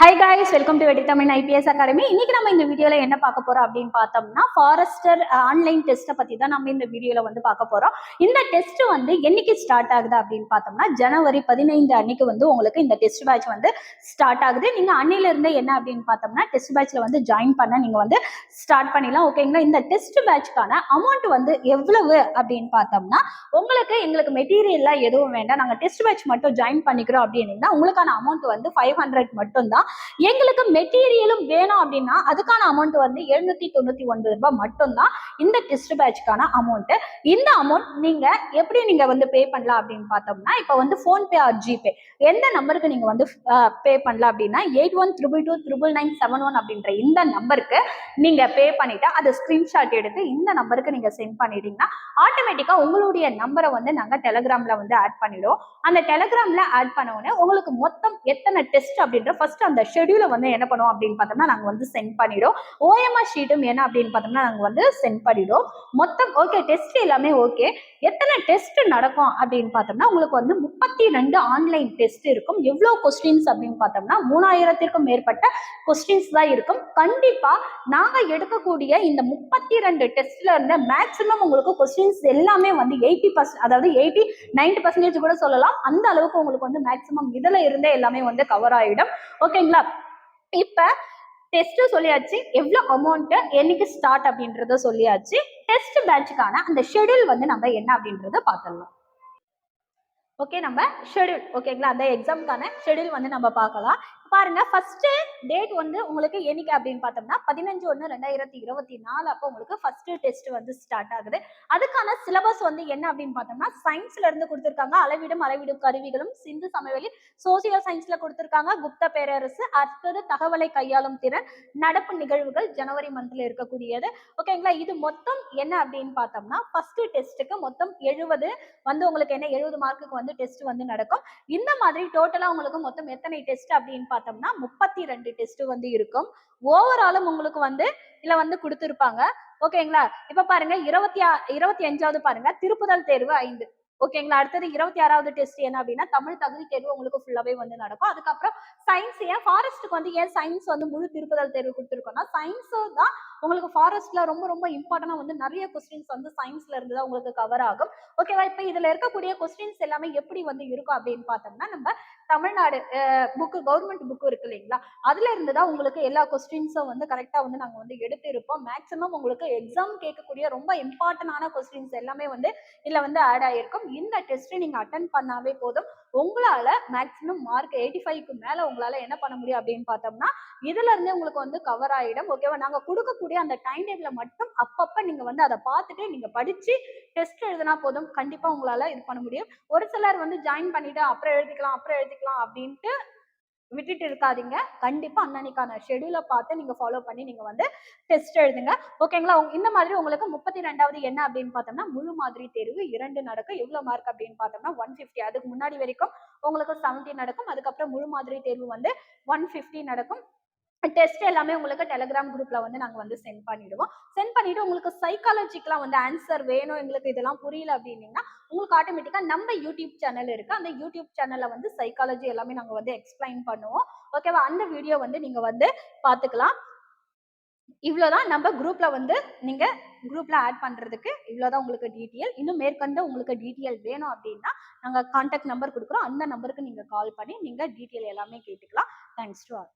High guys welcome to வெடி Tamil IPS academy இன்னைக்கு நம்ம இந்த வீடியோல என்ன பார்க்க போறோம் அப்படின்னு பார்த்தோம்னா ஃபாரஸ்டர் ஆன்லைன் டெஸ்ட்டை பத்தி தான் நம்ம இந்த வீடியோல வந்து பார்க்க போறோம். இந்த டெஸ்ட் வந்து என்னைக்கு ஸ்டார்ட் ஆகுது அப்படின்னு பார்த்தோம்னா ஜனவரி பதினைந்து அன்னைக்கு வந்து உங்களுக்கு இந்த டெஸ்ட் பேட்ச் வந்து ஸ்டார்ட் ஆகுது. நீங்க அன்னையிலிருந்து என்ன அப்படின்னு பார்த்தோம்னா டெஸ்ட் பேட்ச்ல வந்து ஜாயின் பண்ண நீங்க வந்து ஸ்டார்ட் பண்ணிடலாம் ஓகேங்களா இந்த டெஸ்ட் பேட்ச்க்கான அமௌண்ட் வந்து எவ்வளவு அப்படின்னு பார்த்தோம்னா உங்களுக்கு எங்களுக்கு மெட்டீரியல்லாம் எதுவும் வேண்டாம். நாங்கள் டெஸ்ட் பேட்ச் மட்டும் ஜாயின் பண்ணிக்கிறோம் அப்படின்னா உங்களுக்கான அமௌண்ட் வந்து ஃபைவ் ஹண்ட்ரட் மட்டும் தான் எங்களுக்கு மெட்டீரியலும் வேணும் அப்படின்னா அதுக்கான அமௌண்ட் வந்து எழுநூத்தி தொண்ணூத்தி ஒன்பது ரூபாய் மட்டும்தான் இந்த டெஸ்ட் பேட்ச்க்கான அமௌண்ட் இந்த அமௌண்ட் நீங்க எப்படி நீங்க வந்து பே பண்ணலாம் அப்படின்னு பார்த்தோம்னா இப்போ வந்து ஃபோன்பே ஆர் ஜிபே எந்த நம்பருக்கு நீங்க வந்து பே பண்ணலாம் அப்படின்னா eight one triple two triple nine seven one அப்படின்ற இந்த நம்பருக்கு நீங்க பே பண்ணிட்டு அதை ஸ்கிரீன்ஷாட் எடுத்து இந்த நம்பருக்கு நீங்க சென்ட் பண்ணிட்டீங்கன்னா ஆட்டோமேட்டிக்கா உங்களுடைய நம்பரை வந்து நாங்க டெலகிராம்ல வந்து ஆட் பண்ணிடுவோம். அந்த டெலகிராம்ல ஆட் பண்ண உடனே உங்களுக்கு மொத்தம் எத்தனை டெஸ்ட் அப்படின்ற ஃபர்ஸ்ட் அந்த ஷெடியூலை வந்து என்ன பண்ணுவோம் அப்படின்னு பார்த்தோம்னா நாங்கள் வந்து சென்ட் பண்ணிடும் ஓஎம்ஆர் ஷீட்டும் என்ன அப்படின்னு பார்த்தோம்னா நாங்கள் வந்து சென்ட் பண்ணிடும் மொத்தம் ஓகே டெஸ்ட் எல்லாமே ஓகே எத்தனை டெஸ்ட் நடக்கும் அப்படின்னு பார்த்தோம்னா உங்களுக்கு வந்து முப்பத்தி ரெண்டு ஆன்லைன் டெஸ்ட் இருக்கும். எவ்வளோ கொஸ்டின்ஸ் அப்படின்னு பார்த்தோம்னா மூணாயிரத்திற்கும் மேற்பட்ட கொஸ்டின்ஸ் தான் இருக்கும். கண்டிப்பா நாங்க எடுக்கக்கூடிய இந்த முப்பத்தி ரெண்டு டெஸ்ட்ல இருந்த மேக்சிமம் உங்களுக்கு கொஸ்டின்ஸ் எல்லாமே வந்து எயிட்டி பர்சன்ட் அதாவது எயிட்டி நைன்டி பர்சன்டேஜ் கூட சொல்லலாம். அந்த அளவுக்கு உங்களுக்கு வந்து மேக்சிமம் இதுல இருந்தே எல்லாமே வந்து கவர் ஆயிடும். ஓகேங்களா இப்ப டெஸ்ட் சொல்லியாச்சு எவ்வளவு அமௌண்ட் என்னைக்கு ஸ்டார்ட் அப்படின்றத சொல்லியாச்சு. டெஸ்ட் பேட்சுக்கான அந்த ஷெடியூல் வந்து நம்ம என்ன அப்படின்றத பார்த்துடலாம். ஓகே நம்ம ஷெடியூல் ஓகேங்களா அந்த எக்ஸாமுக்கான ஷெடியூல் வந்து நம்ம பார்க்கலாம். பாருங்க ஃபர்ஸ்ட் டேட் வந்து உங்களுக்கு என்னைக்கு அப்படின்னு பார்த்தோம்னா பதினஞ்சு ஒன்று ரெண்டாயிரத்தி இருபத்தி நாலு அப்போ உங்களுக்கு ஃபர்ஸ்ட் டெஸ்ட் வந்து ஸ்டார்ட் ஆகுது. அதுக்கான சிலபஸ் வந்து என்ன அப்படின்னு பார்த்தோம்னா சயின்ஸ்ல இருந்து கொடுத்துருக்காங்க. அளவிடும் அளவிடும் கருவிகளும் சிந்து சமவெளி சோசியல் சயின்ஸ்ல கொடுத்துருக்காங்க. குப்த பேரரசு அடுத்தது தகவலை கையாளும் திறன் நடப்பு நிகழ்வுகள் ஜனவரி மந்த்ல இருக்கக்கூடியது. ஓகேங்களா இது மொத்தம் என்ன அப்படின்னு பார்த்தோம்னா ஃபர்ஸ்ட் டெஸ்ட்டுக்கு மொத்தம் எழுபது வந்து உங்களுக்கு என்ன எழுபது மார்க்குக்கு வந்து டெஸ்ட் வந்து நடக்கும். இந்த மாதிரி டோட்டலா உங்களுக்கு மொத்தம் எத்தனை டெஸ்ட் அப்படின்னு பார்த்தோம்னா முப்பத்தி ரெண்டு டெஸ்ட் வந்து இருக்கும். ஓவராலும் உங்களுக்கு வந்து இதுல வந்து கொடுத்துருப்பாங்க. ஓகேங்களா இப்ப பாருங்க இருபத்தி ஆ இருபத்தி அஞ்சாவது பாருங்க திருப்புதல் தேர்வு ஐந்து. ஓகேங்களா அடுத்தது இருபத்தி ஆறாவது டெஸ்ட் என்ன அப்படின்னா தமிழ் தகுதி தேர்வு உங்களுக்கு ஃபுல்லாவே வந்து நடக்கும். அதுக்கப்புறம் சயின்ஸ் ஏன்? ஃபாரஸ்ட்டுக்கு வந்து ஏன் சயின்ஸ் வந்து முழு திருப்புதல் தேர்வு கொடுத்துருக்கோம்னா சயின்ஸும் தான் உங்களுக்கு ஃபாரஸ்ட்ல ரொம்ப ரொம்ப இம்பார்ட்டனா வந்து நிறைய கொஸ்டின்ஸ் வந்து சயின்ஸ்ல இருந்து தான் உங்களுக்கு கவர் ஆகும். ஓகேவா இப்போ இதுல இருக்கக்கூடிய கொஸ்டின்ஸ் எல்லாமே எப்படி வந்து இருக்கும் அப்படின்னு பார்த்தோம்னா நம்ம தமிழ்நாடு புக்கு கவர்மெண்ட் புக்கு இருக்கு இல்லைங்களா? அதுல இருந்து தான் உங்களுக்கு எல்லா கொஸ்டின்ஸும் வந்து கரெக்டா வந்து நாங்க வந்து எடுத்து இருப்போம் மேக்ஸிமம் உங்களுக்கு எக்ஸாம் கேட்கக்கூடிய ரொம்ப இம்பார்ட்டன்டான கொஸ்டின்ஸ் எல்லாமே வந்து இதுல வந்து ஆட் ஆயிருக்கும். இந்த டெஸ்ட் நீங்க அட்டன் பண்ணாவே போதும். உங்களால மேக்ஸிமம் மார்க் எயிட்டி ஃபைவ்க்கு மேல உங்களால என்ன பண்ண முடியும் அப்படின்னு பார்த்தோம்னா இதுல இருந்தே உங்களுக்கு வந்து கவர் ஆயிடும். ஓகேவா நாங்க கொடுக்கக்கூடிய அந்த டைம் டேபிள மட்டும் அப்பப்ப நீங்க வந்து அதை பார்த்துட்டு நீங்க படிச்சு டெஸ்ட் எழுதினா போதும். கண்டிப்பா உங்களால இது பண்ண முடியும். ஒரு சிலர் வந்து ஜாயின் பண்ணிட்டு அப்புறம் எழுதிக்கலாம் அப்புறம் எழுதி எழுதிக்கலாம் அப்படின்ட்டு விட்டுட்டு இருக்காதீங்க. கண்டிப்பா அன்னன்னைக்கான ஷெடியூலை பார்த்து நீங்க ஃபாலோ பண்ணி நீங்க வந்து டெஸ்ட் எழுதுங்க. ஓகேங்களா இந்த மாதிரி உங்களுக்கு முப்பத்தி ரெண்டாவது என்ன அப்படின்னு பார்த்தோம்னா முழு மாதிரி தேர்வு இரண்டு நடக்கும். எவ்வளவு மார்க் அப்படின்னு பார்த்தோம்னா ஒன் ஃபிஃப்டி அதுக்கு முன்னாடி வரைக்கும் உங்களுக்கு செவன்டி நடக்கும். அதுக்கப்புறம் முழு மாதிரி தேர்வு வந்து ஒன் ஃபிஃப்டி நடக்கும். டெஸ்ட் எல்லாமே உங்களுக்கு டெலிகிராம் குரூப்ல வந்து நாங்க வந்து சென்ட் பண்ணிடுவோம். சென்ட் பண்ணிட்டு உங்களுக்கு சைக்காலஜிக்கெல்லாம் வந்து ஆன்சர் வேணும் எங்களுக்கு இதெல்லாம் புரியல அப்படின்னீங்கன்னா உங்களுக்கு ஆட்டோமேட்டிக்கா நம்ம யூடியூப் சேனல் இருக்கு. அந்த யூடியூப் சேனல்ல வந்து சைக்காலஜி எல்லாமே நாங்க வந்து எக்ஸ்பிளைன் பண்ணுவோம். ஓகேவா அந்த வீடியோ வந்து நீங்க வந்து பாத்துக்கலாம். இவ்வளோதான் நம்ம குரூப்ல வந்து நீங்க குரூப்ல ஆட் பண்றதுக்கு இவ்வளோதான் உங்களுக்கு டீட்டெயில் இன்னும் மேற்கொண்டு உங்களுக்கு டீட்டெயில் வேணும் அப்படின்னா நாங்க கான்டாக்ட் நம்பர் கொடுக்குறோம். அந்த நம்பருக்கு நீங்க கால் பண்ணி நீங்க டீட்டெயில் எல்லாமே கேட்டுக்கலாம். Thanks to all